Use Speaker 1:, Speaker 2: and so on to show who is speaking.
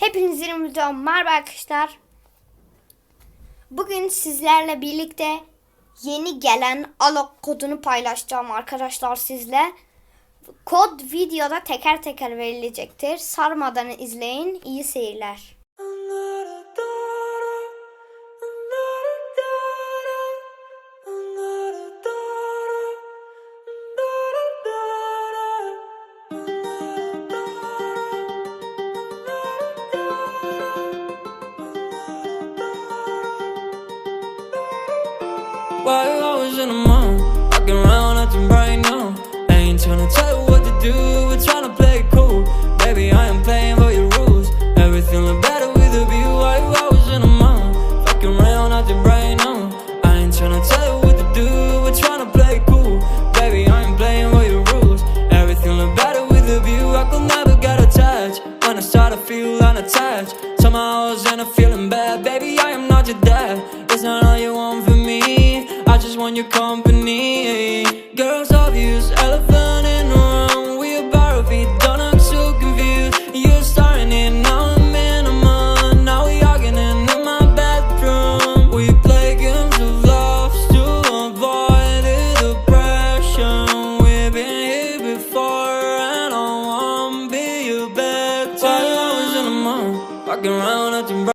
Speaker 1: Bir videom merhaba arkadaşlar. Bugün sizlerle birlikte yeni gelen alok kodunu paylaşacağım arkadaşlar sizle. Kod videoda teker teker verilecektir. Sarmadan izleyin. İyi seyirler.
Speaker 2: Why I was in the mall, walking around acting right now. I ain't tryna tell you what to do, we're tryna play it cool. Baby, I am playing by your rules. Everything look better with a view. Why I was in the mall, walking around acting right now. I ain't tryna tell you what to do, we're tryna play it cool. Baby, I am playing by your rules. Everything look better with a view. I could never get attached when I start to feel unattached. Somehow I was in a feeling bad, baby. I am not your dad. It's not all you want from me. Want your company. Girls obvious, elephant in the room. We about to be done, I'm so confused. You're starting it, now I'm in a month. Now we arguing in my bedroom. We play games of love to avoid the depression. We've been here before, and I won't be your. While I was in the mall, walking around acting.